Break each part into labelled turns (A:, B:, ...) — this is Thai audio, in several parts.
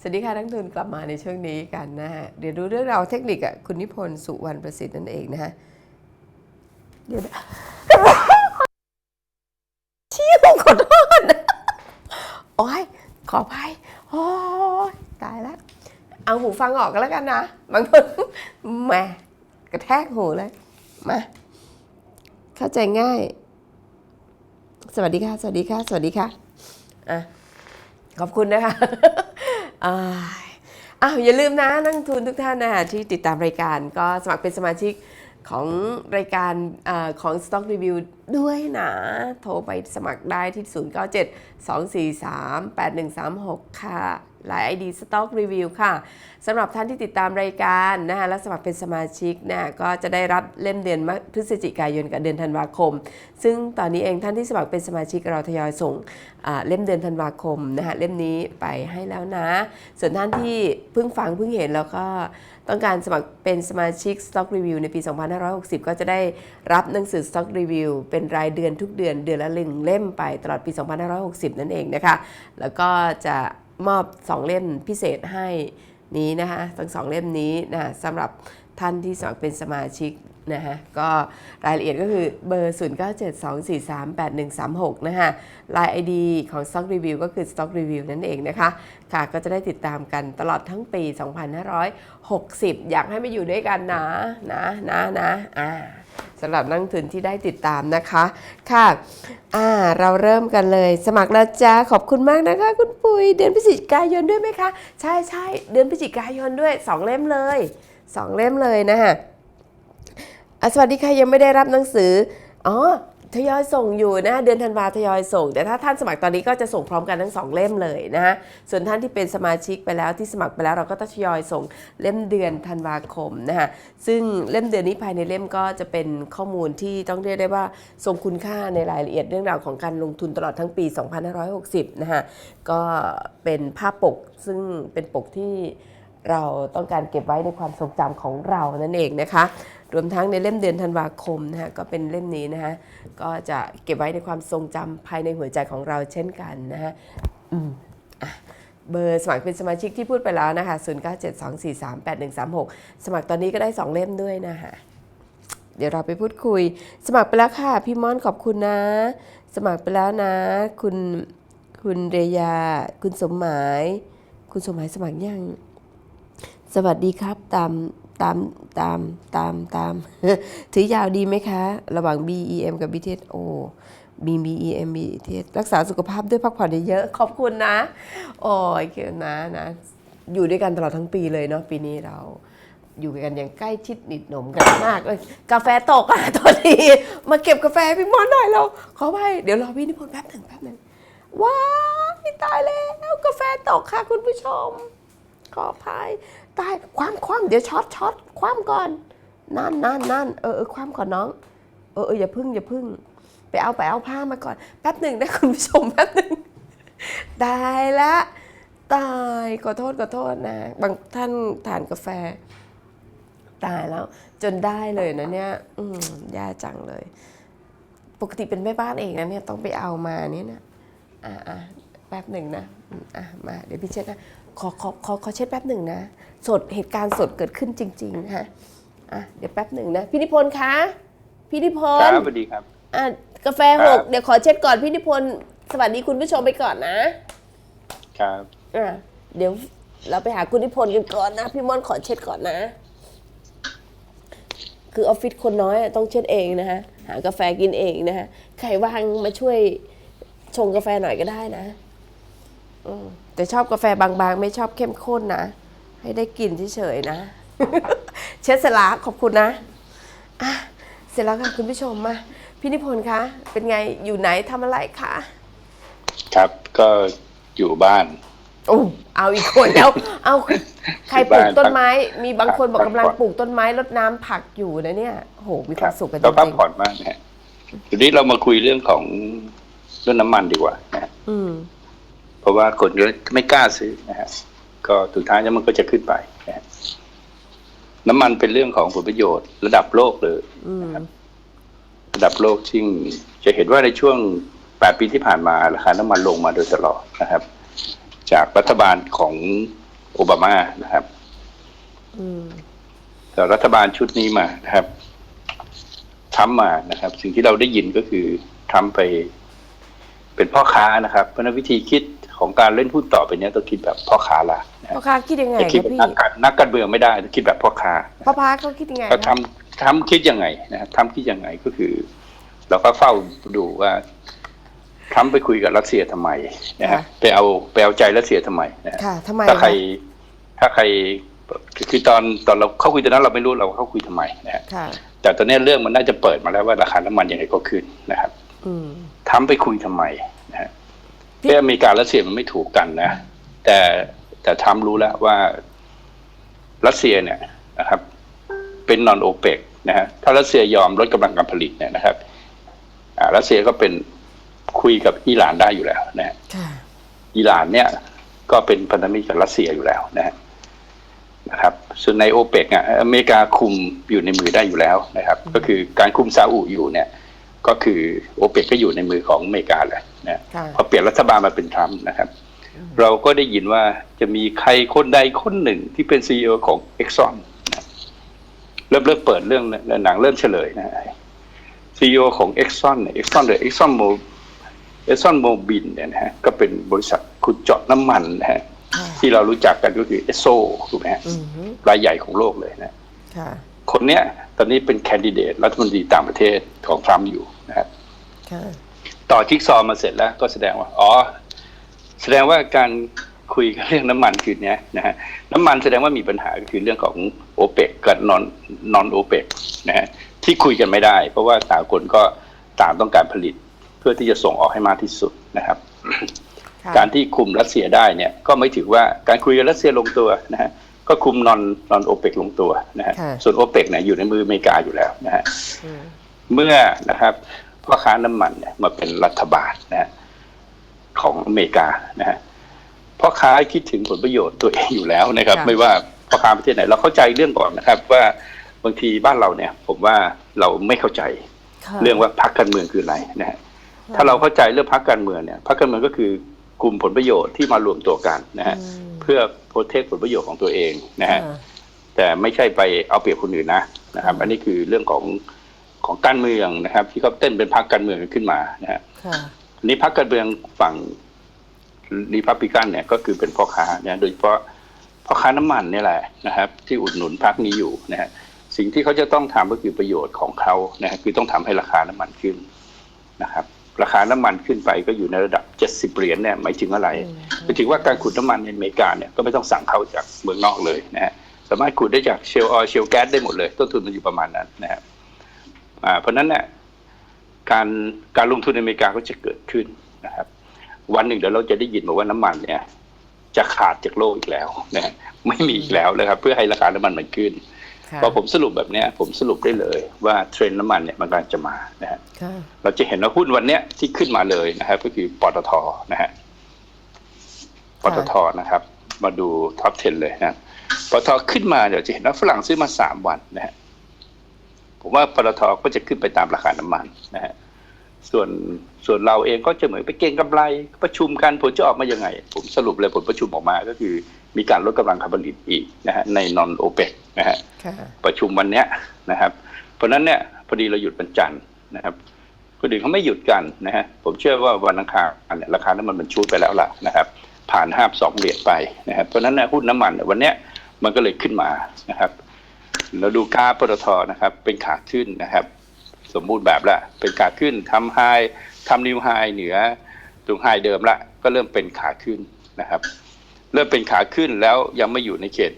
A: สวัสดีค่ะนักทุนกลับมาในช่วงนี้กันนะฮะเดี๋ยวดูเรื่องราวเทคนิคอะคุณนิพนธ์สุวรรณประสิทธิ์นั่นเองนะฮะเดี๋ยวชิวขอโทษนะโอ้ยขออภัยโอ้ยตายแล้วเอาหูฟังออกกันแล้วกันนะบางคนแหมกระแทกหูเลยมาเข้าใจง่าย สวัสดีค่ะ สวัสดีค่ะ สวัสดีค่ะอะขอบคุณนะคะ อ้าวอย่าลืมนะนักทุนทุกท่านนะคะที่ติดตามรายการก็สมัครเป็นสมาชิกของรายการอของ Stock Review ด้วยนะ โทรไปสมัครได้ที่ 097 243 8136 ค่ะ หลาย ID Stock Review ค่ะสำหรับท่านที่ติดตามรายการนะคะและสมัครเป็นสมาชิกนะก็จะได้รับเล่มเดือนพฤศจิกายนกับเดือนธันวาคม ซึ่งตอนนี้เองท่านที่สมัครเป็นสมาชิกเราทยอยส่งเล่มเดือนธันวาคมนะคะเล่มนี้ไปให้แล้วนะ ส่วนท่านที่เพิ่งฟังเพิ่งเห็นแล้วก็ต้องการสมัครเป็นสมาชิก Stock Review ในปี 2560 ก็จะได้รับหนังสือ Stock Review เป็นรายเดือนทุกเดือนเดือนละหนึ่งเล่มไปตลอดปี 2560 นั่นเองนะคะ แล้วก็จะ มอบ 2 เล่มพิเศษให้นี้นะคะทั้งสองเล่มนี้นะสำหรับท่านที่สมัครเป็นสมาชิกนะฮะก็รายละเอียดก็คือเบอร์ 0972438136 นะฮะ Line ID ของ Stock Review ก็คือ Stock Review นั่นเองนะคะค่ะก็จะได้ติดตามกันตลอดทั้งปี 2560 อยากให้มาอยู่ด้วยกันนะนะนะนะอ่า สำหรับนักลงทุนที่ได้ติดตามนะคะค่ะอ่าเราเริ่มกันเลย สมัครแล้วจ้าขอบคุณมากนะคะ คุณปุ๋ยเดือนพฤศจิกายนด้วยไหมคะ ใช่ใช่เดือนพฤศจิกายนด้วย 2 เล่มเลยสองเล่มเลยนะฮะสวัสดีค่ะยังไม่ได้รับหนังสืออ๋อ ทยอยส่งอยู่นะเดือนธันวาทยอยส่ง แต่ถ้าท่านสมัครตอนนี้ก็จะส่งพร้อมกันทั้งสองเล่มเลยนะฮะส่วนท่านที่เป็นสมาชิกไปแล้วที่สมัครไปแล้วเราก็ทยอยส่งเล่มเดือนธันวาคมนะฮะซึ่งเล่มเดือนนี้ภายในเล่มก็จะเป็นข้อมูลที่ต้องเรียกได้ว่าทรงคุณค่าในรายละเอียดเรื่องราวของการลงทุนตลอดทั้งปี 2560 นะฮะก็เป็นภาพปกซึ่งเป็นปกที่เราต้องการเก็บไว้ในความทรงจำของเรานั่นเองนะคะ รวมทั้งในเล่มเดือนธันวาคมนะฮะก็เป็นเล่มนี้นะคะก็จะเก็บไว้ในความทรงจำภายในหัวใจของเราเช่นกันนะฮะอืมอะเบอร์สมัครเป็นสมาชิกที่พูดไปแล้วนะคะ0972438136 สมัครตอนนี้ก็ได้ 2 เล่มด้วยนะคะเดี๋ยวเราไปพูดคุย สมัครไปแล้วค่ะ พี่ม่อนขอบคุณนะ สมัครไปแล้วนะ คุณคุณเรยา คุณสมหมาย คุณสมหมายสมัครยัง สวัสดีครับตาม ตามตามตามตาม ถือยาวดีไหมคะ ระหว่าง BEM กับ BTS โอ้ B BEM BTS รักษาสุขภาพด้วยพักผ่อนเยอะๆขอบคุณนะ โอ้ยเกี่ยวนะนะ อยู่ด้วยกันตลอดทั้งปีเลยเนาะปีนี้เราอยู่กันอย่างใกล้ชิดหนิดหนมกันมากเลยกาแฟตกอะตอนนี้มาเก็บกาแฟพี่มอนหน่อยเราขอไปเดี๋ยวรอพี่นิพนธ์แป๊บหนึ่งแป๊บหนึ่งว้ายตายแล้ว กาแฟตกค่ะคุณผู้ชม ขออภัย ตายคว่ำคว่ำเดี๋ยวช็อตช็อตคว่ำก่อนนั่นนั่นนั่นเออเออคว่ำก่อนน้อง เออเอออย่าพึ่งอย่าพึ่ง ไปเอาไปเอาผ้ามาก่อน แป๊บหนึ่งนะคุณผู้ชมแป๊บหนึ่งตายละตายขอโทษขอโทษนะบางท่านทานกาแฟ ตายแล้ว จนได้เลยนะเนี่ย อืมแย่จังเลย ปกติเป็นแม่บ้านเองนะเนี่ยต้องไปเอามาเนี่ยนะอ่าอ่าแป๊บหนึ่งนะอืมอะมาเดี๋ยวพี่เช็ดนะ ขอขอขอขอเช็ดแป๊บหนึ่งนะ สดเหตุการณ์สดเกิดขึ้นจริงๆนะคะอะเดี๋ยวแป๊บหนึ่งนะพี่นิพนธ์คะพี่นิพ
B: คนรับ
A: ธ์
B: สวัสดีครับ
A: อะกาแฟห
B: ครั
A: ก
B: บ
A: เดี๋ยวขอเช็ดก่อนพี่นิพนธ์สวัสดีคุณผู้ชมไปก่อนนะ ครับอะเดี๋ยวเราไปหาคุณนิพนธ์กันก่อนนะพี่ม่อนขอเช็ดก่อนนะ คือออฟฟิศคนน้อยอะต้องเช็ดเองนะฮะหากาแฟกินเองนะฮะใครว่างมาช่วยชงกาแฟหน่อยก็ได้นะอืม แต่ชอบกาแฟบางๆ ไม่ชอบเข้มข้นนะ ให้ได้กลิ่นเฉยๆนะ เช็ดเสร็จแล้วขอบคุณนะอะเสร็จแล้วค่ะคุณผู้ชมมาพี่นิพนธ์คะเป็นไงอยู่ไหนทำอะไรคะ
B: ครับก็อยู่บ้าน
A: โอ้เอาอีกคนแล้ว เอาใครปลูกต้นไม้ มีบางคนบอก
B: พัก
A: กำลัง
B: ผ่อน
A: ปลูกต้นไม้รดน้ำผักอยู่นะเนี่ยโหมีความสุขกันจ
B: ก็พัก
A: ริง
B: ผ่อนมากนะฮะทีนี้เรามาคุยเรื่องของเรื่องน้ำมันดีกว่านะฮะ
A: ๆอืม
B: เพ ราะว่าคนก็ไม่กล้าซื้อนะฮะก็สุดท้ายแล้วมันก็จะขึ้นไปนะฮะน้ำมันเป็นเรื่องของผลประโยชน์ระดับโลกเลย
A: อืม
B: ระดับโลกซึ่งจะเห็นว่าในช่วง8ปีที่ผ่านมาราคาน้ำมันลงมาโดยตลอดนะครับ จากรัฐบาลของโอบามานะครับ
A: อืม
B: แต่รัฐบาลชุดนี้มานะครับทำมานะครับ สิ่งที่เราได้ยินก็คือทำไปเป็นพ่อค้านะครับ เพราะฉะนั้นวิธีคิด ของการเล่นหุ้นต่อไปเนี้ยต้องคิดแบบพ่อค้าละนะค
A: พ่
B: รั
A: อบค้าคิดยังไง
B: จะคิด
A: ครับ
B: แบบ
A: พี่
B: นักการนักการเมืองไม่ได้ต้องคิดแบบพ่อค้า
A: พ่อค้าเขาคิดยังไง
B: ก็
A: ค
B: ทำ
A: รับ
B: ทำคิดยังไงนะครับทำคิดยังไงก็คือ เราก็เฝ้าดูว่าทรัมป์ไปคุยกับรัสเซียทำไมนะฮะไปเอาไปเอาใจรัสเซียทำไมนะฮะ
A: ค่ะทำไม
B: ถ้าใคร
A: คะ
B: ถ้าใครคือคือตอนตอนเราเข้าคุยตอนนั้นเราไม่รู้เราเข้าคุยทำไมนะฮะ
A: ค่ะ
B: แต่ตอนนี้เรื่องมันน่าจะเปิดมาแล้วว่าราคาน้ำมันยังไงก็ขึ้นนะครับ
A: อืม
B: ทำไปคุยทำไมนะฮะ
A: พี่
B: เรื่องอเมริการัสเซียมันไม่ถูกกันนะ แต่แต่ทำรู้แล้วว่ารัสเซียเนี่ยนะครับ เป็นนอนโอเปกนะฮะถ้ารัสเซียยอมลดกำลังการผลิตเนี่ยนะครับอ่ารัสเซียก็เป็นคุยกับอิหร่านได้อยู่แล้วนะฮะ
A: ค่ะ
B: อิหร่านเนี่ยก็เป็นพันธมิตรกับรัสเซียอยู่แล้วนะฮะนะครับ ส่วนในโอเปกอะอเมริกาคุมอยู่ในมือได้อยู่แล้วนะครับ ก็คือการคุมซาอุอยู่เนี่ย ก็คือโอเปกก็อยู่ในมือของอเมริกาแหละนะ
A: ค่ะ
B: พอเปลี่ยนรัฐบาลมาเป็นทรัมป์นะครับ เราก็ได้ยินว่าจะมีใครคนใดคนหนึ่งที่เป็นซีอของเอ็กซอนเริ่มเริ่มเปิดเรื่องหนังเริ่มเฉลยนะซีอของเอ็กซอนเอ็กซอนหรือเอ็กซอนโมเอ็กซอนโมบินเนี่ยนะฮะก็เป็นบริษัทขุดเจาะน้ำมันนะฮะ
A: ค่ะ
B: ที่เรารู้จักกันก็คือเอสโซถูกไหมฮะ
A: อืมฮึ
B: รายใหญ่ของโลกเลยนะ
A: ค่ะ
B: คนเนี้ยตอนนี้เป็นแคนดิเดตรัฐมนตรีต่างประเทศของทรัมป์อยู่ นะครับ
A: ค่ะ
B: ต่อจิ๊กซอว์มาเสร็จแล้วก็แสดงว่า อ๋อ แสดงว่าการคุยกันเรื่องน้ำมันคืนเนี้ยนะฮะน้ำมันแสดงว่ามีปัญหาก็คือเรื่องของโอเปกกับนอนนอนโอเปกนะฮะที่คุยกันไม่ได้ เพราะว่าต่างคนก็ต่างต้องการผลิต เพื่อที่จะส่งออกให้มากที่สุดนะครับ
A: ค่ะ
B: การที่คุมรัสเซียได้เนี่ย ก็ไม่ถือว่าการคุยกับรัสเซียลงตัวนะฮะก็คุมนอนนอนโอเปกลงตัวนะฮะ
A: ค่ะ
B: ส่วนโอเปกเนี่ยอยู่ในมืออเมริกาอยู่แล้วนะฮะ
A: อืม
B: เมื่อนะครับพ่อค้าน้ำมันเนี่ยมาเป็นรัฐบาลนะฮะของอเมริกานะฮะพ่อค้าคิดถึงผลประโยชน์ตัวเองอยู่แล้วนะครับ ไม่ว่าพ่อค้าประเทศไหน เราเข้าใจเรื่องก่อนนะครับ ว่าบางทีบ้านเราเนี่ย ผมว่าเราไม่เข้าใจ
A: ค่ะ
B: เรื่องว่าพรรคการเมืองคืออะไรนะฮะถ้าเราเข้าใจเรื่องพรรคการเมืองเนี่ยพรรคการเมืองก็คือกลุ่มผลประโยชน์ที่มารวมตัวกันนะฮะ
A: อืม
B: เพื่อโปรเทคผลประโยชน์ของตัวเองนะฮะ
A: ค่ะ
B: แต่ไม่ใช่ไปเอาเปรียบคนอื่นนะนะครับ อันนี้คือเรื่องของ ของการเมืองนะครับ ที่เขาเต้นเป็นพรรคการเมืองกันขึ้นมานะฮะ
A: ค่ะ
B: อันนี้พรรคการเมืองฝั่งรีพับลิกันเนี่ยก็คือเป็นพ่อค้านะโดยเฉพาะพ่อค้าน้ำมันเนี่ยแหละนะครับ ที่อุดหนุนพรรคนี้อยู่นะฮะสิ่งที่เขาจะต้องทำก็คือประโยชน์ของเขานะฮะคือต้องทำให้ราคาน้ำมันขึ้นนะครับ ราคาน้ำมันขึ้นไปก็อยู่ในระดับ70เหรียญเนี่ยหมายถึงอะไร
A: อืม
B: หมายถึงว่าการขุดน้ำมันในอเมริกาเนี่ยก็ไม่ต้องสั่งเข้าจากเมืองนอกเลยนะฮะสามารถขุดได้จากเชลออยเชลแก๊สได้หมดเลย ต้นทุนมันอยู่ประมาณนั้นนะครับอ่า เพราะฉะนั้นเนี่ยการการลงทุนในอเมริกาก็จะเกิดขึ้นนะครับ วันหนึ่งเดี๋ยวเราจะได้ยินบอกว่าน้ำมันเนี่ย จะขาดจากโลกอีกแล้วนะฮะไม่มีอีกแล้วนะครับ เพื่อให้ราคาน้ำมันมันขึ้น
A: ค่ะ
B: พอผมสรุปแบบเนี้ยผมสรุปได้เลยว่าเทรนด์น้ำมันเนี่ยมันกำลังจะมานะฮะ
A: ค่ะ
B: เราจะเห็นว่าหุ้นวันเนี้ยที่ขึ้นมาเลยนะครับ ก็คือปตทนะฮะปตทนะครับ มาดูท็อป 10 เลยนะปตทขึ้นมาเดี๋ยวจะเห็นว่าฝรั่งซื้อมาสามวันนะฮะ ผมว่าปตทก็จะขึ้นไปตามราคาน้ำมันนะฮะส่วนส่วนเราเองก็จะเหมือนไปเก็งกำไร ประชุมกันผลจะออกมายังไง ผมสรุปเลยผลประชุมออกมาก็คือ มีการลดกำลังการผลิตอีกนะฮะในนอนโอเปกนะฮะ
A: ค่ะ
B: ประชุมวันเนี้ยนะครับ เพราะฉะนั้นเนี่ยพอดีเราหยุดวันจันทร์นะครับคนอื่นเขาไม่หยุดกันนะฮะผมเชื่อว่าวันอังคารเนี่ยราคาน้ำมันมันชูดไปแล้วล่ะนะครับ ผ่านห้าสองเหรียญไปนะครับเพราะฉะนั้นเนี่ยหุ้นน้ำมันเนี่ยวันเนี้ยมันก็เลยขึ้นมานะครับ เราดูค่าปตทนะครับ เป็นขาขึ้นนะครับ สมบูรณ์แบบละ เป็นขาขึ้นทำไฮทำนิวไฮเหนือตรงไฮเดิมละ ก็เริ่มเป็นขาขึ้นนะครับ เริ่มเป็นขาขึ้นแล้วยังไม่อยู่ในเขต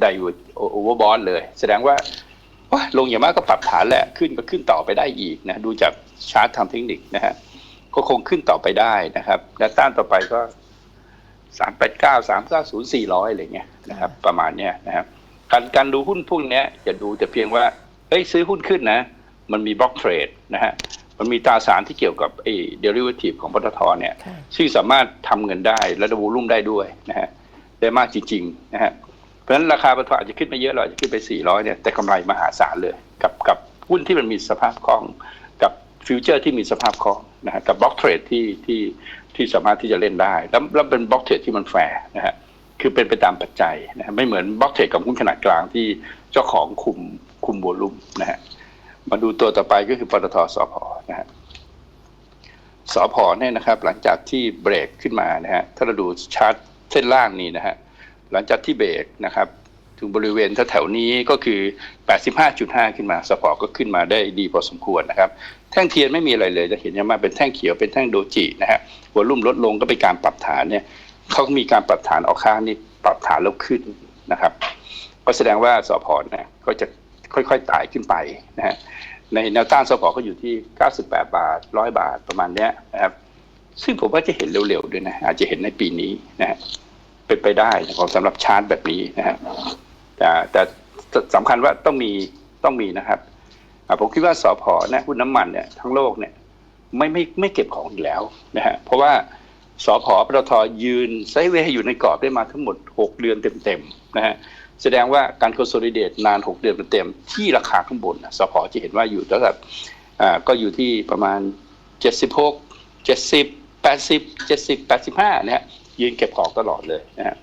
B: ไดวูดโอเวอร์บอลเลย แสดงว่าลงอย่างมากก็ปรับฐานแหละขึ้นก็ขึ้นต่อไปได้อีกนะ ดูจากชาร์ตทางเทคนิคนะฮะก็คงขึ้นต่อไปได้นะครับ และต้านต่อไปก็สามแปดเก้าสามเก้าศูนย์สี่ร้อยอะไรเงี้ยนะครับ ประมาณเนี้ยนะครับ การการดูหุ้นพวกเนี้ยอย่าดูแต่เพียงว่าเอ้ยซื้อหุ้นขึ้นนะ มันมีบล็อกเทรดนะฮะมันมีตราสารที่เกี่ยวกับไอ้เดริเวทีฟของปตทเนี่ย
A: ค่ะ
B: ซึ่งสามารถทำเงินได้และระบุรุ่มได้ด้วยนะฮะได้มากจริงๆนะฮะเพราะฉะนั้นราคาปตทอาจจะขึ้นไม่เยอะหรอกอาจจะขึ้นไป 400เนี่ยแต่กำไรมหาศาลเลยกับกับหุ้นที่มันมีสภาพคล่องกับฟิวเจอร์ที่มีสภาพคล่องนะฮะกับบล็อกเทรดที่ที่ที่สามารถที่จะเล่นได้ แล้วแล้วเป็นบล็อกเทรดที่มันแฟร์นะฮะ คือเป็นไปตามปัจจัยนะฮะไม่เหมือนบล็อกเทรดกับหุ้นขนาดกลางที่เจ้าของคุมคุมโวลุ่มนะฮะมาดูตัวต่อไปก็คือปตทสพนะฮะสพเนี่ยนะครับ หลังจากที่เบรกขึ้นมานะฮะถ้าเราดูชาร์ตเส้นล่างนี้นะฮะหลังจากที่เบรกนะครับถึงบริเวณแถวๆนี้ก็คือ 85.5 ขึ้นมาสปอร์ก็ขึ้นมาได้ดีพอสมควรนะครับ แท่งเทียนไม่มีอะไรเลยจะเห็นยังมาเป็นแท่งเขียวเป็นแท่งโดจินะฮะวอลุ่มลดลงก็เป็นการปรับฐานเนี่ย เขามีการปรับฐานออกข้างนี่ปรับฐานล้วขึ้นนะครับ ก็แสดงว่าสอพอเนี่ยก็จะค่อยๆไต่ขึ้นไปนะฮะในแนวต้านสพก็อยู่ที่ 98 บาท 100 บาทประมาณเนี้ยนะครับซึ่งผมว่าจะเห็นเร็วๆด้วยนะอาจจะเห็นในปีนี้นะฮะเป็นไปได้นะครับสำหรับชาร์ตแบบนี้นะฮะแต่แต่สำคัญว่าต้องมีต้องมีนะครับผมคิดว่าสอพอนะหุ้นน้ำมันเนี่ยทั้งโลกเนี่ยไม่ไม่ไม่เก็บของอีกแล้วนะฮะเพราะว่า สอพอปตทยืนไซเวย์อยู่ในกรอบได้มาทั้งหมด 6 เดือนเต็มๆนะฮะแสดงว่าการคอนโซลิเดตนาน 6 เดือนเต็มที่ราคาข้างบนนะสอพอจะเห็นว่าอยู่ระดับอ่าก็อยู่ที่ประมาณ 76 70 80 70 85นะฮะยืนเก็บของตลอดเลยนะฮะ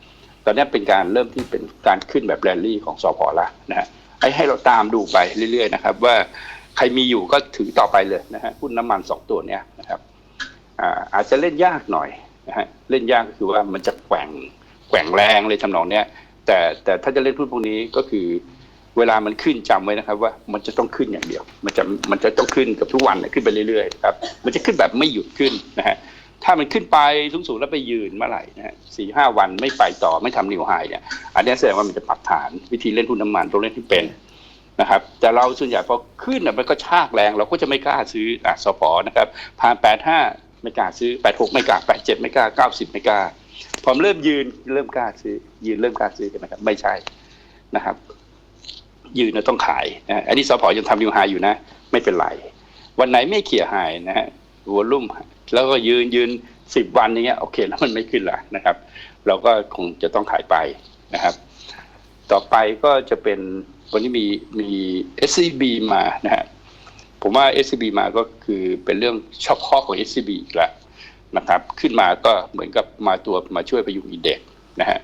B: ตอนนี้เป็นการเริ่มที่เป็นการขึ้นแบบแรลลี่ของสพละนะฮะให้ให้เราตามดูไปเรื่อยๆนะครับ ว่าใครมีอยู่ก็ถือต่อไปเลยนะฮะหุ้นน้ำมันสองตัวเนี้ยนะครับอ่าอาจจะเล่นยากหน่อย นะฮะเล่นยากก็คือว่ามันจะแกว่งแกว่งแรงเลยทำนองเนี้ยแต่แต่ถ้าจะเล่นหุ้นพวกนี้ก็คือ เวลามันขึ้นจำไว้นะครับ ว่ามันจะต้องขึ้นอย่างเดียว มันจะมันจะต้องขึ้นกับทุกวันขึ้นไปเรื่อยๆครับมันจะขึ้นแบบไม่หยุดขึ้นนะฮะถ้ามันขึ้นไปสูงๆแล้วไปยืนเมื่อไหร่นะฮะสี่ห้าวันไม่ไปต่อไม่ทำนิวไฮเนี่ยอันนี้แสดงว่ามันจะปรับฐานวิธีเล่นหุ้นน้ำมันต้องเล่นที่เป็นนะครับแต่เราส่วนใหญ่พอขึ้นน่ะมันก็ชากแรงเราก็จะไม่กล้าซื้ออะสปอนะครับผ่านแปดห้า ไม่กล้าซื้อแปดหกไม่กล้าแปดเจ็ดไม่กล้าเก้าสิบไม่กล้าพอเริ่มยืนเริ่มกล้าซื้อ ยืนเริ่มกล้าซื้อกันนะครับไม่ใช่นะครับ ยืนเราต้องขายนะอันนี้สปอยังทำนิวไฮอยู่นะ ไม่เป็นไร วันไหนไม่เขี่ยไฮนะฮะวอลุ่มแล้วก็ยืนยืนสิบวันอย่างเงี้ยโอเคแล้วมันไม่ขึ้นละนะครับ เราก็คงจะต้องขายไปนะครับ ต่อไปก็จะเป็นวันนี้มีมี SCB มานะฮะ ผมว่า SCB มาก็คือเป็นเรื่องเฉพาะของ SCB อีกแล้วนะครับขึ้นมาก็เหมือนกับมาตัวมาช่วยประยุกต์อินเด็กซ์นะฮะ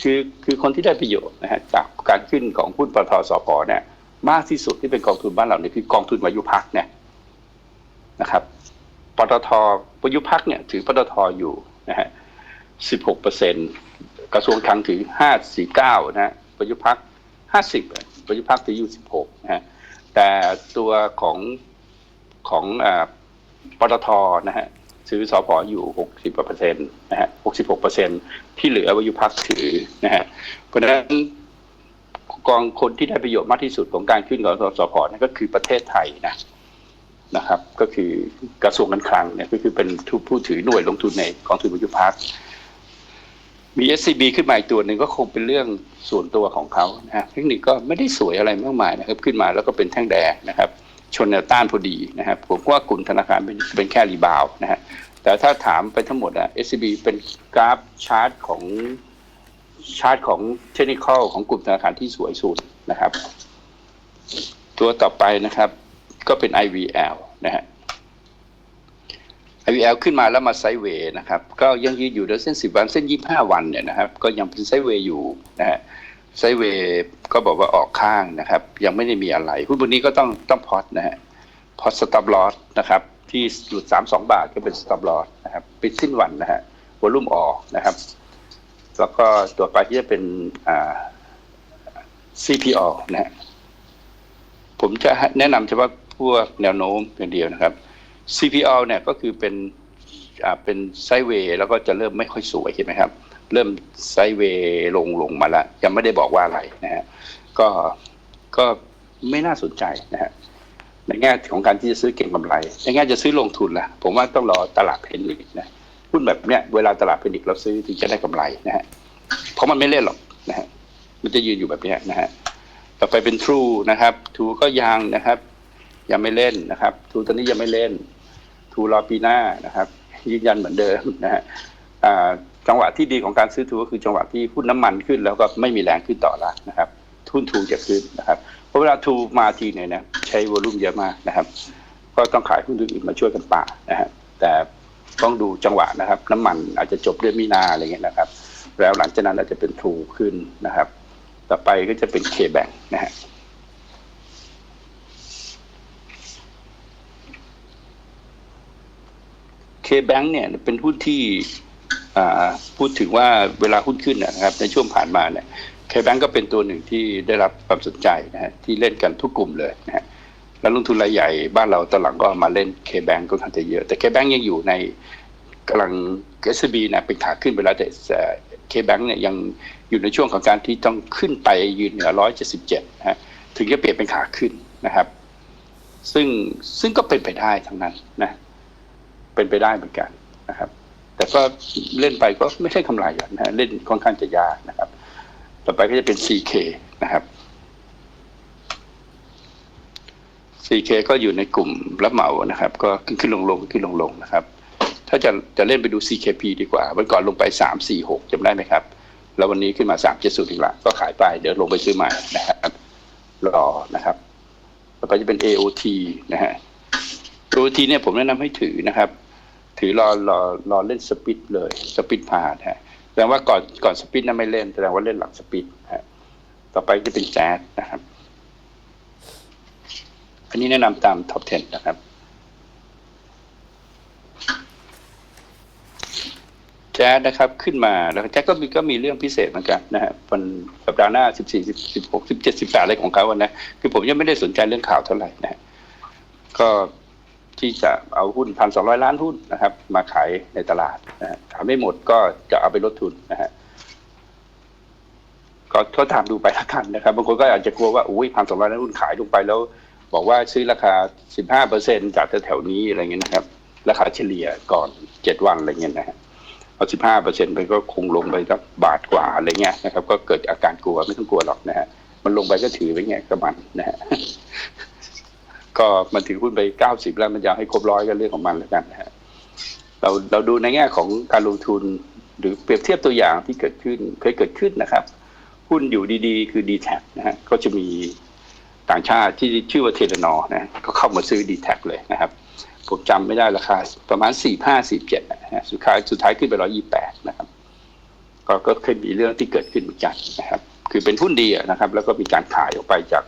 B: คือคือคนที่ได้ประโยชน์นะฮะจากการขึ้นของหุ้นปตทสพเนี่ยมากที่สุดที่เป็นกองทุนบ้านเราเนี่ยคือกองทุนวายุพักเนี่ยนะครับปตทประยุพักเนี่ยถือปตทอยู่นะฮะ16เปอร์เซ็นต์กระทรวงคลังถือ549นะฮะประยุพัก50ประยุพักถืออยู่16นะฮะ แต่ตัวของของอปตทนะฮะซื้อสอพออยู่60เปอร์เซ็นต์นะฮะ66เปอร์เซ็นตที่เหลือวายุพักถือนะฮะเพราะฉะนั้นกองคนที่ได้ประโยชน์มากที่สุดของการขึ้นของสอพนั่นก็คือประเทศไทยนะนะครับ ก็คือกระทรวงการคลังเนี่ยก็คือเป็นผู้ถือหน่วยลงทุนในกองทุนวิยุพัก มี SCB ขึ้นมาอีกตัวหนึ่งก็คงเป็นเรื่องส่วนตัวของเขานะฮะเทคนิคก็ไม่ได้สวยอะไรมากมายนะครับ ขึ้นมาแล้วก็เป็นแท่งแดงนะครับ ชนแนวต้านพอดีนะครับ ผมว่ากลุ่มธนาคารเป็นเป็นแค่รีบาวนะฮะแต่ถ้าถามไปทั้งหมดอะ SCB เป็นกราฟชาร์ตของชาร์ตของเทคนิคของกลุ่มธนาคารที่สวยสุดนะครับ ตัวต่อไปนะครับ ก็เป็น IVL นะฮะ IVL ขึ้นมาแล้วมาไซเวย์นะครับ ก็ยังยืนอยู่ในเส้น 10 วันเส้น 25 วันเนี่ยนะครับ ก็ยังเป็นไซเวย์อยู่นะฮะไซเวย์ก็บอกว่าออกข้างนะครับ ยังไม่ได้มีอะไรหุ้นพวกนี้ก็ต้องต้องพอตนะฮะพอตสต็อปลอสนะครับ ที่หลุด32 บาทก็เป็นสต็อปลอสนะครับปิดสิ้นวันนะฮะวอลุ่มออกนะครับ แล้วก็ตัวไปที่จะเป็นอ่า CPO นะฮะผมจะแนะนำเฉพาะพวกแนวโน้มอย่างเดียวนะครับ CPO เนี่ยก็คือเป็นอ่าเป็นไซเวย์แล้วก็จะเริ่มไม่ค่อยสวยเห็นไหมครับ เริ่มไซเวย์ลงลงมาแล้ว ยังไม่ได้บอกว่าอะไรนะฮะก็ก็ไม่น่าสนใจนะฮะในแง่ของการที่จะซื้อเก็งกำไร ในแง่จะซื้อลงทุนล่ะ ผมว่าต้องรอตลาดเพนนิกนะหุ้นแบบเนี้ยเวลาตลาดเพนนิกเราซื้อถึงจะได้กำไรนะฮะเพราะมันไม่เล่นหรอกนะฮะมันจะยืนอยู่แบบเนี้ยนะฮะต่อไปเป็น True นะครับ True ก็ยังนะครับยังไม่เล่นนะครับ True ตอนนี้ยังไม่เล่น True รอปีหน้านะครับ ยืนยันเหมือนเดิมนะฮะจังหวะที่ดีของการซื้อ True ก็คือจังหวะที่หุ้นน้ำมันขึ้นแล้วก็ไม่มีแรงขึ้นต่อละนะครับทุน True จะขึ้นนะครับเพราะเวลา True มาทีเนี่ยนะใช้วอลุ่มเยอะมากนะครับ ก็ต้องขายหุ้นอื่นมาช่วยกันป่านะฮะแต่ต้องดูจังหวะนะครับ น้ำมันอาจจะจบเดือนมีนาอะไรเงี้ยนะครับ แล้วหลังจากนั้นอาจจะเป็น True ขึ้นนะครับ ต่อไปก็จะเป็น K-Bank นะฮะ K-Bank เนี่ยเป็นหุ้นที่พูดถึงว่าเวลาหุ้นขึ้นนะครับในช่วงผ่านมาเนี่ย K-Bank ก็เป็นตัวหนึ่งที่ได้รับความสนใจนะฮะที่เล่นกันทุกกลุ่มเลยนะฮะแล้วลงทุนรายใหญ่บ้านเราตอนหลังก็มาเล่น K-Bank ก็ค่อนข้างจะเยอะ แต่ K-Bank ยังอยู่ในกำลัง SCB นะเป็นขาขึ้นไปแล้วแต่ K-Bank เนี่ยยังอยู่ในช่วงของการที่ต้องขึ้นไปยืนเหนือ177นะฮะถึงจะเปลี่ยนเป็นขาขึ้นนะครับ ซึ่งซึ่งก็เป็นไปได้ทั้งนั้นนะ เป็นไปได้เหมือนกันนะครับ แต่ก็เล่นไปก็ไม่ใช่กำไรอะนะฮะเล่นค่อนข้างจะยากนะครับ ต่อไปก็จะเป็น CK นะครับ CK ก็อยู่ในกลุ่มรับเหมานะครับ ก็ขึ้นขึ้นลงลงขึ้นลงลงนะครับ ถ้าจะจะเล่นไปดู CKP ดีกว่าวันก่อนลงไปสามสี่หกจำได้ไหมครับ แล้ววันนี้ขึ้นมาสามเจ็ดศูนย์อีกละก็ขายไปเดี๋ยวลงไปซื้อใหม่นะครับรอนะครับต่อไปจะเป็น AOT นะฮะ AOT เนี่ยผมแนะนำให้ถือนะครับ ถือรอรอรอเล่นสปิดเลยสปิดผ่านฮะแสดงว่าก่อนก่อนสปิดนั้นไม่เล่นแสดงว่าเล่นหลังสปิดฮะต่อไปจะเป็นแจ๊สนะครับ อันนี้แนะนำตามท็อป 10 นะครับแจ๊สนะครับขึ้นมาแล้วแจ๊สก็มีก็มีเรื่องพิเศษเหมือนกันนะฮะวันสัปดาห์หน้า14 16 17 18อะไรของเขาอะนะคือผมยังไม่ได้สนใจเรื่องข่าวเท่าไหร่นะฮะก็ ที่จะเอาหุ้นพันสองร้อยล้านหุ้นนะครับ มาขายในตลาดนะขายไม่หมดก็จะเอาไปลดทุนนะฮะก็ก็ตามดูไปละกันนะครับบางคนก็อาจจะกลัวว่าอุ้ยพันสองร้อยล้านหุ้นขายลงไปแล้ว บอกว่าซื้อราคา15เปอร์เซ็นจากแถวๆนี้อะไรเงี้ยนะครับ ราคาเฉลี่ยก่อนเจ็ดวันอะไรเงี้ยนะฮะเอาสิบห้าเปอร์เซ็นไปก็คงลงไปสักบาทกว่าอะไรเงี้ยนะครับ ก็เกิดอาการกลัวไม่ต้องกลัวหรอกนะฮะมันลงไปก็ถือไปเงี้ยกับมันนะฮะ ก็มันถือหุ้นไปเก้าสิบแล้วมันจะให้ครบร้อยก็เรื่องของมันแล้วกันนะฮะเราเราดูในแง่ของการลงทุนหรือเปรียบเทียบตัวอย่างที่เกิดขึ้นเคยเกิดขึ้นนะครับ หุ้นอยู่ดีๆ คือ d t แท็นะฮะก็จะมีต่างชาติที่ชื่อว่าเทเลนอนะก็เข้ามาซื้อ d t แท็เลยนะครับ ผมจำไม่ได้ราคาประมาณสี่ห้าสี่เจ็ดนะฮะสุดท้ายสุดท้ายขึ้นไปร้อยี่แปดนะครับ ก็ก็เคยมีเรื่องที่เกิดขึ้นเหมือนกันนะครับ คือเป็นหุ้นดีนะครับ แล้วก็มีการขายออกไปจาก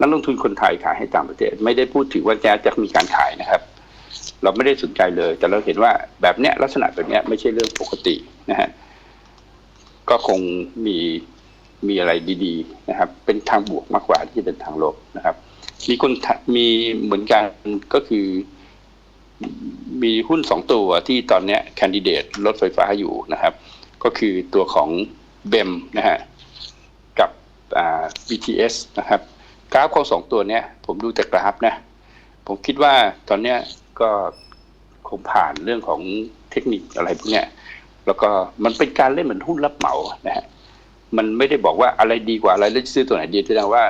B: นักลงทุนคนไทยขายให้ต่างประเทศ ไม่ได้พูดถึงว่าแจ๊สจะมีการขายนะครับ เราไม่ได้สนใจเลย แต่เราเห็นว่าแบบเนี้ยลักษณะแบบเนี้ยไม่ใช่เรื่องปกตินะฮะก็คงมีมีอะไรดีๆนะครับ เป็นทางบวกมากกว่าที่จะเป็นทางลบนะครับ มีคนมีเหมือนกันก็คือ มีหุ้นสองตัวที่ตอนเนี้ยแคนดิเดตรถไฟฟ้าอยู่นะครับ ก็คือตัวของเบมนะฮะกับอ่า BTS นะครับ กราฟของสองตัวเนี้ยผมดูแต่กราฟนะ ผมคิดว่าตอนเนี้ยก็คงผ่านเรื่องของเทคนิคอะไรพวกเนี้ยแล้วก็มันเป็นการเล่นเหมือนหุ้นรับเหมานะฮะมันไม่ได้บอกว่าอะไรดีกว่าอะไรแล้วซื้อตัวไหนดีแสดงว่า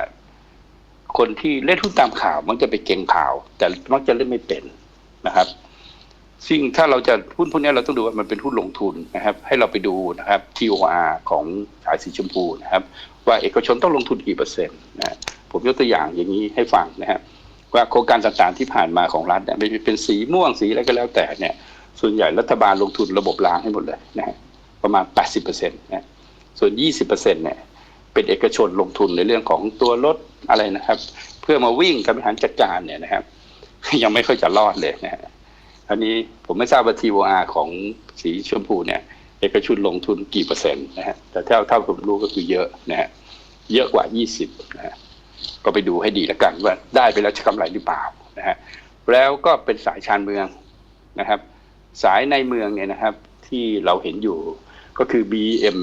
B: คนที่เล่นหุ้นตามข่าว มันจะไปเก่งข่าว แต่มักจะเล่นไม่เป็นนะครับ ซึ่งถ้าเราจะหุ้นพวกนี้เราต้องดูว่ามันเป็นหุ้นลงทุนนะครับ ให้เราไปดูนะครับ TOR ของสายสีชมพูนะครับ ว่าเอกชนต้องลงทุนกี่เปอร์เซ็นต์นะผมยกตัวอย่างอย่างนี้ให้ฟังนะครับว่าโครงการต่างๆที่ผ่านมาของรัฐเนี่ยเป็นสีม่วงสีอะไรก็แล้วแต่เนี่ย ส่วนใหญ่รัฐบาลลงทุนระบบรางให้หมดเลยนะฮะประมาณ 80%นะส่วน 20%เนี่ยเป็นเอกชนลงทุนในเรื่องของตัวรถอะไรนะครับ เพื่อมาวิ่งการบริหารจัดการเนี่ยนะครับ ยังไม่ค่อยจะรอดเลยนะฮะ อันนี้ผมไม่ทราบว่า TOR ของสีชมพูเนี่ยเอกชนลงทุนกี่เปอร์เซ็นต์นะฮะแต่เท่าเท่าผมรู้ก็คือเยอะนะฮะเยอะกว่า 20นะฮะก็ไปดูให้ดีแล้วกันว่าได้ไปแล้วจะกำไรหรือเปล่านะฮะแล้วก็เป็นสายชานเมืองนะครับ สายในเมืองเนี่ยนะครับที่เราเห็นอยู่ก็คือ BM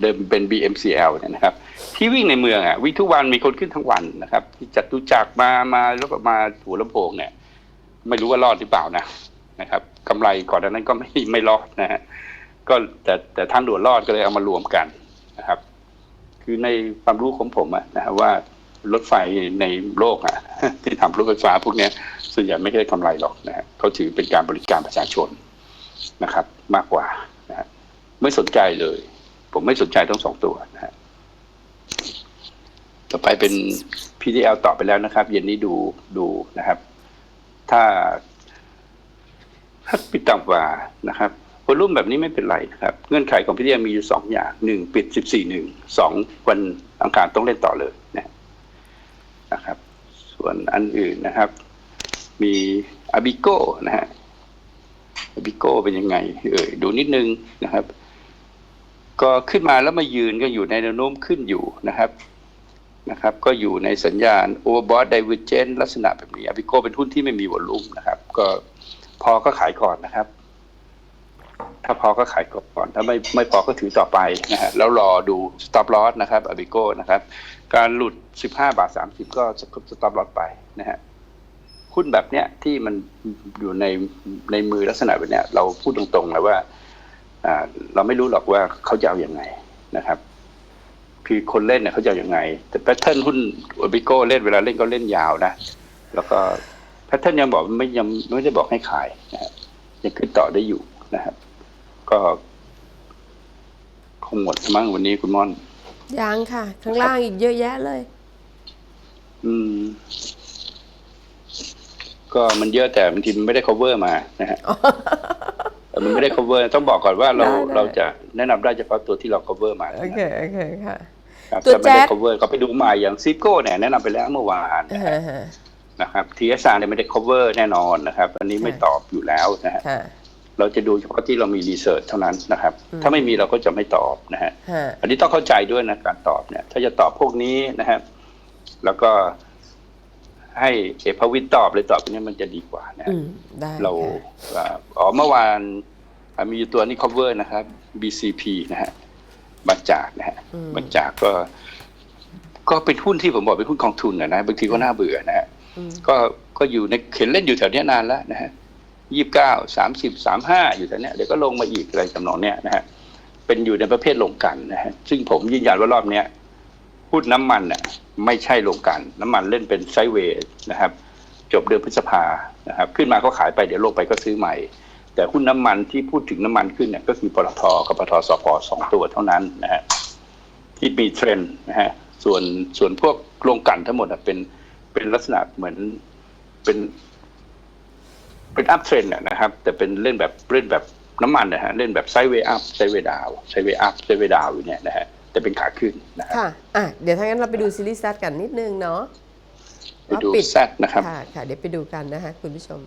B: เดิมเป็น BMCL เนี่ยนะครับ ที่วิ่งในเมืองอะวิ่งทุกวันมีคนขึ้นทั้งวันนะครับที่จัดตุจักรมามาแล้วก็มาหัวลำโพงเนี่ย ไม่รู้ว่ารอดหรือเปล่านะ นะครับกำไรก่อนนั้นก็ไม่ไม่รอดนะฮะก็แต่แต่ทางด่วนรอดก็เลยเอามารวมกันนะครับ คือในความรู้ของผมอะนะว่ารถไฟในโลกอะที่ทำรถไฟฟ้าพวกนี้ส่วนใหญ่ไม่ได้กำไรหรอกนะฮะเขาถือเป็นการบริการประชาชนนะครับ มากกว่านะฮะไม่สนใจเลย ผมไม่สนใจทั้งสองตัวนะฮะต่อไปเป็น PTL ต่อไปแล้วนะครับ เย็นนี้ดูดูนะครับ ถ้า ถ้าปิดต่ำกว่านะครับวอลุ่มแบบนี้ไม่เป็นไรนะครับ เงื่อนไขของพี่เดียมีอยู่สองอย่างหนึ่งปิดสิบสี่หนึ่งสองวันอังคารต้องเล่นต่อเลยนะนะครับ ส่วนอันอื่นนะครับ มีอาบิโก้นะฮะอาบิโก้เป็นยังไงเอ่ยดูนิดนึงนะครับ ก็ขึ้นมาแล้วมายืนก็อยู่ในแนวโน้มขึ้นอยู่นะครับนะครับก็อยู่ในสัญญาณ overbought divergent ลักษณะแบบนี้อาบิโก้เป็นหุ้นที่ไม่มีวอลุ่มนะครับ ก็ พอก็ขายก่อนนะครับ ถ้าพอก็ขายก่อน ถ้าไม่ไม่พอก็ถือต่อไปนะฮะแล้วรอดู stop loss นะครับอบิโก้นะครับ การหลุด 15 บาท 30 ก็จะส stop loss ไปนะฮะหุ้นแบบเนี้ยที่มันอยู่ในในมือลักษณะแบบเนี้ย เราพูดตรงๆนะว่าเราไม่รู้หรอกว่าเขาจะเอาอย่างไงนะครับ คือคนเล่นเนี่ยเขาจะเอาอย่างไง แต่แพทเทิร์นหุ้นอบิโก้เล่นเวลาเล่นก็เล่นยาวนะ แล้วก็ พทเทิร์นยังบอกไม่ยังไม่ได้บอกให้ขายนะครับยังขึ้นต่อได้อยู่นะครับ ก็คงหมดมั้งวันนี้คุณม่อน
A: ยังค่ะ ข้างล่างอีกเยอะแยะเลย
B: อืม ก็มันเยอะแต่บางทีมันไม่ได้ cover มานะฮะเออมันไม่ได้ cover ต้องบอกก่อนว่าเรา
A: ได้ได้
B: เราจะแนะนำได้เฉพาะตัวที่เรา cover มา
A: โอเค โอเคค่ะ
B: ครับ
A: ตัว
B: จะไม่ได้
A: แจ๊ด
B: cover ก็ไปดูใหม่อย่างซิโก้เนี่ยแนะนำไปแล้วเมื่อวานนะฮะ
A: อ่าฮะ
B: นะครับ TSR เนี่ยไม่ได้ cover แน่นอนนะครับ อันนี้ไม่
A: ค่ะ
B: ตอบอยู่แล้วนะฮะ
A: ค่ะ
B: เราจะดูเฉพาะที่เรามีรีเสิร์ชเท่านั้นนะครับ
A: อืม
B: ถ้าไม่มีเราก็จะไม่ตอบนะฮะ
A: ฮะ
B: อันนี้ต้องเข้าใจด้วยนะการตอบเนี่ย ถ้าจะตอบพวกนี้นะครับแล้วก็ให้เอกพวิทย์ตอบเลยตอบไปนี้มันจะดีกว่านะ
A: อื
B: ฮะ
A: มได้
B: เรา
A: ค่ะ
B: อ่าอ๋อเมื่อวานอ่ามีอยู่ตัวนี้ cover นะครับ BCP นะฮะบางจากนะฮะ
A: อืม
B: บางจากก็ ก็เป็นหุ้นที่ผมบอกเป็นหุ้นกองทุนนะนะบางทีก็น่าเบื่อนะฮะ
A: อืม
B: ก็ก็อยู่ในเข็นเล่นอยู่แถวนี้นานแล้วนะฮะยี่สิบเก้าสามสิบสามห้าอยู่แถวนี้เดี๋ยวก็ลงมาอีกอะไรจำนองเนี้ยนะฮะเป็นอยู่ในประเภทลงกันนะฮะซึ่งผมยืนยันว่ารอบเนี้ยหุ้นน้ำมันน่ะไม่ใช่ลงกัน น้ำมันเล่นเป็นไซเวย์นะครับ จบเดือนพฤษภานะครับ ขึ้นมาก็ขายไปเดี๋ยวลงไปก็ซื้อใหม่ แต่หุ้นน้ำมันที่พูดถึงน้ำมันขึ้นเนี่ยก็คือปตทกับปตทสพสองตัวเท่านั้นนะฮะที่มีเทรนด์นะฮะส่วนส่วนพวกลงกันทั้งหมดอะเป็น เป็นลักษณะเหมือนเป็น เป็นอัพเทรนด์นะครับ แต่เป็นเล่นแบบเล่นแบบน้ำมันนะฮะเล่นแบบไซด์เวย์อัพไซด์เวย์ดาวไซด์เวย์อัพไซด์เวย์ดาวอยู่เนี่ยนะฮะแต่เป็นขาขึ้นนะครับ
A: ค่ะอะเดี๋ยวถ้างั้นเราไปดูซีรีส์ซัดกันนิดนึงเนาะ
B: ไปดู
A: ว่าปิด
B: แซดนะครับ
A: ค่ะค่ะ เดี๋ยวไปดูกันนะคะคุณผู้ชม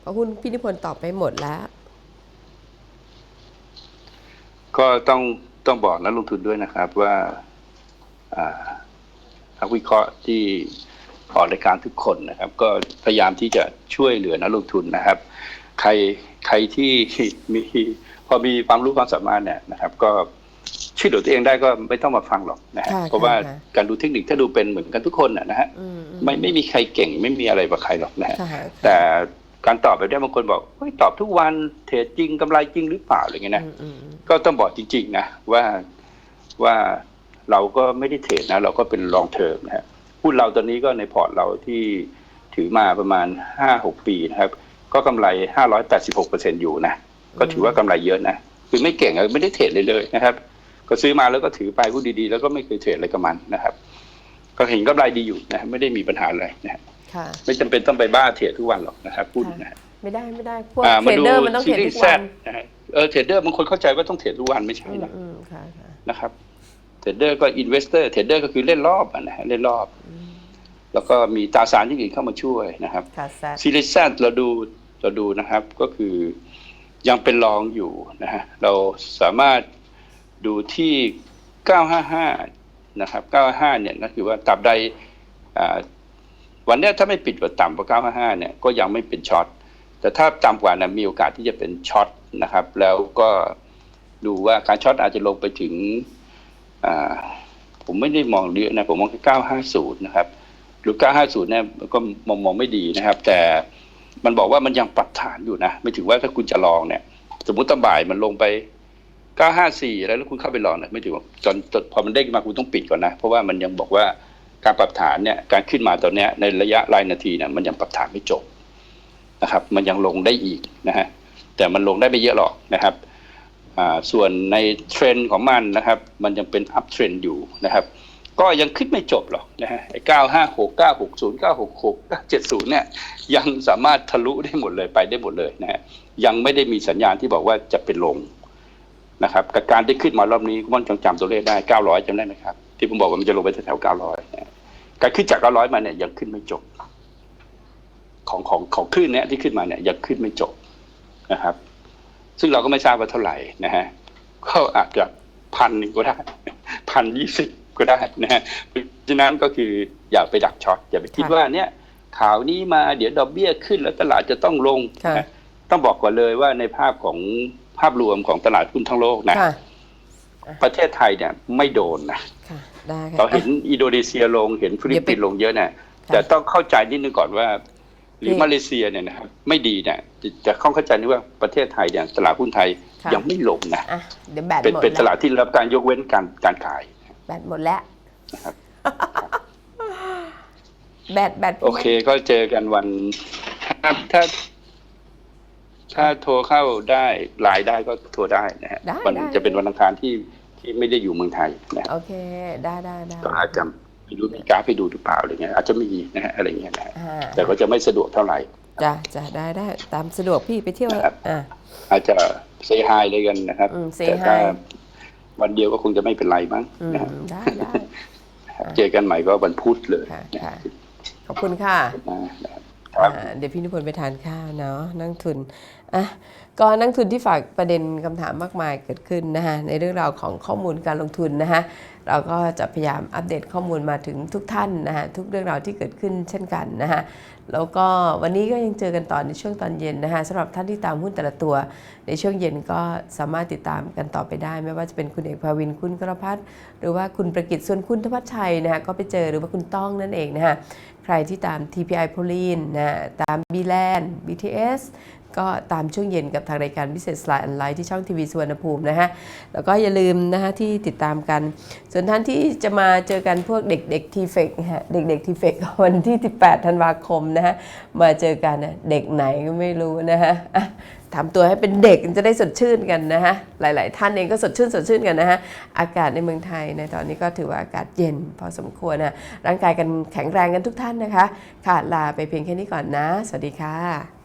A: เพราะหุ้นพี่นิพนธ์ตอบไปหมดแล้ว
B: ก็ต้องต้องบอกนักลงทุนด้วยนะครับว่า อ่า นักวิเคราะห์ที่ออกรายการทุกคนนะครับ ก็พยายามที่จะช่วยเหลือนักลงทุนนะครับ ใครใครที่มีพอมีความรู้ความสามารถเนี่ยนะครับ ก็ช่วยเหลือตัวเองได้ก็ไม่ต้องมาฟังหรอกนะฮะ
A: ค่ะ
B: เพราะว่า
A: ค่ะ
B: การดูเทคนิคถ้าดูเป็นเหมือนกันทุกคนนะนะฮะ
A: อืมอื
B: ไม่ไม่มีใครเก่งไม่มีอะไรกว่าใครหรอกนะฮะ
A: ค่ะ
B: แต่การตอบแบบนี้บางคนบอกเฮ้ยตอบทุกวันเทรดจริงกำไรจริงหรือเปล่าอะไรเงี้ยนะ
A: อืมอืมอืม
B: ก็ต้องบอกจริง ๆ นะว่าว่า เราก็ไม่ได้เทรดนะเราก็เป็นลองเทอมนะฮะหุ้นเราตอนนี้ก็ในพอร์ตเราที่ถือมาประมาณห้าหกปีนะครับ ก็กำไรห้าร้อยแปดสิบหกเปอร์เซ็นอยู่นะก็ถือว่ากำไรเยอะนะคือไม่เก่งอะไม่ได้เทรดเลยเลยนะครับ ก็ซื้อมาแล้วก็ถือไปหุ้นดีๆ แล้วก็ไม่เคยเทรดอะไรกับมันนะครับ ก็เห็นกำไรดีอยู่นะไม่ได้มีปัญหาอะไรนะฮะ
A: ค่ะ
B: ไม่จำเป็นต้องไปบ้าเทรดทุกวันหรอกนะครับหุ้นนะฮะ
A: ไม่ได้ไม่ได้พวก
B: อ่า
A: เทร
B: มา
A: ด
B: ดู
A: เดอร์มันต้องเทรด
B: ซีรี
A: ทุ
B: ส์
A: ก
B: แซ
A: วั
B: ด
A: น
B: นะฮะเออเทรดเดอร์บางคนเข้าใจว่าต้องเทรดทุกวันไม่ใช่
A: อืม
B: นะ
A: อืมค่ะค่ะ
B: นะครับเทรดเดอร์ก็อินเวสเตอร์เทรดเดอร์ก็คือเล่นรอบอะนะฮะเล่นรอบ แล้วก็มีตราสารที่อื่นเข้ามาช่วยนะครับ
A: ค่ะแซด
B: ซีรีส์แซดเราดูเราดูนะครับก็คือยังเป็นรองอยู่นะฮะเราสามารถดูที่ 955 นะครับ 955 เนี่ยก็คือว่าตับใดอ่าวันเนี้ยถ้าไม่ปิดกว่าต่ำกว่า 955 เนี่ยก็ยังไม่เป็นช็อตแต่ถ้าต่ำกว่านะมีโอกาสที่จะเป็นช็อตนะครับ แล้วก็ดูว่าการช็อตอาจจะลงไปถึงอ่า ผมไม่ได้มองเยอะนะ ผมมองแค่950 นะครับหรือ 950 เนี่ยก็มองมองไม่ดีนะครับ แต่มันบอกว่ามันยังปรับฐานอยู่นะ ไม่ถึงว่าถ้าคุณจะลองเนี่ย สมมติตอนบ่ายมันลงไป 954อะไรแล้วคุณเข้าไปลองเนี่ยไม่ถึงว่าจนจนพอมันเด้งมาคุณต้องปิดก่อนนะ เพราะว่ามันยังบอกว่าการปรับฐานเนี่ยการขึ้นมาตอนเนี้ยในระยะรายนาทีเนี่ยมันยังปรับฐานไม่จบนะครับ มันยังลงได้อีกนะฮะแต่มันลงได้ไม่เยอะหรอกนะครับ ส่วนในเทรนด์ของมันนะครับ มันยังเป็นอัพเทรนด์อยู่นะครับ ก็ยังขึ้นไม่จบหรอกนะฮะไอ้เก้าห้าหกเก้าหกศูนย์เก้าหกหกเก้าเจ็ดศูนย์เนี่ยยังสามารถทะลุได้หมดเลยไปได้หมดเลยนะฮะยังไม่ได้มีสัญญาณที่บอกว่าจะเป็นลงนะครับกับการที่ขึ้นมารอบนี้คุณม่อนจงจำตัวเลขได้900จำได้ไหมครับ ที่ผมบอกว่ามันจะลงไปแถวๆ900นะการขึ้นจาก900มาเนี่ยยังขึ้นไม่จบ ของของของคลื่นเนี้ยที่ขึ้นมาเนี่ยยังขึ้นไม่จบนะครับ ซึ่งเราก็ไม่ทราบว่าเท่าไหร่นะฮะก็อาจจะพันหนึ่งก็ได้พันยี่สิบก็ได้นะฮะเพราะฉะนั้นก็คืออย่าไปดักช็อตอย่าไปคิด
A: ค่ะ
B: ว่าเนี่ยข่าวนี้มาเดี๋ยวดอกเบี้ยขึ้นแล้วตลาดจะต้องลง
A: ค่ะ
B: นะต้องบอกก่อนเลยว่าในภาพของภาพรวมของตลาดหุ้นทั้งโลกนะ
A: ค่ะ
B: ประเทศไทยเนี่ยไม่โดนนะ
A: ค่ะได้ค่ะ
B: เราเห็นอินโดนีเซียลงเห็นฟิลิปปินส์ลงเยอะเนี่ย
A: ค่ะ
B: แต่ต้องเข้าใจนิดนึงก่อนว่า หรือ
A: นี่
B: มาเลเซียเนี่ยนะครับไม่ดีเนี่ยจะจะต้องเข้าใจนี่ว่าประเทศไทยเนี่ยตลาดหุ้นไทย
A: ค่ะ
B: ยังไม่ลงนะ
A: อะเดี๋ยวแบต
B: เป็น
A: หมด
B: เป็นต
A: แล้ว
B: ลาดที่รับการยกเว้นการการขาย
A: แบตหมดแล้ว
B: นะครับ
A: แบตแบต
B: โอเคก็เจอกันวันถ้าถ้าถ้าโทรเข้าได้ไลน์ได้ก็โทรได้นะฮะ
A: ได้
B: วัน
A: ได้
B: จะเป็นวันอังคารที่ที่ไม่ได้อยู่เมืองไทยนะ
A: โอเค ได้ได้ได้
B: ก็อาจจะ ไม่รู้มีกราฟให้ดูหรือเปล่าอะไรเงี้ยอาจจะมีนะฮะอะไรเงี้ยนะฮะ
A: อ่า
B: แต่ก็จะไม่สะดวกเท่าไหร่
A: จ้ะจ้ะได้ได้ตามสะดวกพี่ไปเที่ยว
B: นะครับ
A: อ่า
B: อาจจะเซฮายเลยกันนะครับ
A: อืม say
B: แต่ถ้า
A: hi
B: วันเดียวก็คงจะไม่เป็นไรมั้ง
A: อืม
B: นะฮะ
A: ได้ได้
B: ครับเจอกันใหม่ก็วันพุธเลย
A: ค่ะ
B: นะ
A: ค่ะขอบคุณค่ะ
B: นะครับครับ
A: อ่าเดี๋ยวพี่นิพนธ์ไปทานข้าวเนาะนั่งทุนอะ ก็นักทุนที่ฝากประเด็นคำถามมากมายเกิดขึ้นนะคะในเรื่องราวของข้อมูลการลงทุนนะคะเราก็จะพยายามอัปเดตข้อมูลมาถึงทุกท่านนะคะทุกเรื่องราวที่เกิดขึ้นเช่นกันนะคะแล้วก็วันนี้ก็ยังเจอกันต่อในช่วงตอนเย็นนะคะสำหรับท่านที่ตามหุ้นแต่ละตัว ในช่วงเย็นก็สามารถติดตามกันต่อไปได้ ไม่ว่าจะเป็นคุณเอกภาวินคุณกรพัฒน์หรือว่าคุณประกิตส่วนคุณธวัชชัยนะคะก็ไปเจอหรือว่าคุณต้องนั่นเองนะคะใครที่ตาม TPI p o l i n นะตาม b l a n BTS ก็ตามช่วงเย็นกับทางรายการพิเศษสไลด์ออนไลน์ที่ช่องทีวีสุวรรณภูมินะฮะ แล้วก็อย่าลืมนะฮะที่ติดตามกัน ส่วนท่านที่จะมาเจอกันพวกเด็กๆทีเฟกฮะเด็กๆทีเฟกวันที่ 18 ธันวาคมนะฮะ มาเจอกันเด็กไหนก็ไม่รู้นะฮะอะทำตัวให้เป็นเด็กจะได้สดชื่นกันนะฮะ หลาย ๆ ท่านเองก็สดชื่นสดชื่นกันนะฮะ อากาศในเมืองไทยในตอนนี้ก็ถือว่าอากาศเย็นพอสมควรนะร่างกายกันแข็งแรงกันทุกท่านนะคะ ค่ะลาไปเพียงแค่นี้ก่อนนะ สวัสดีค่ะ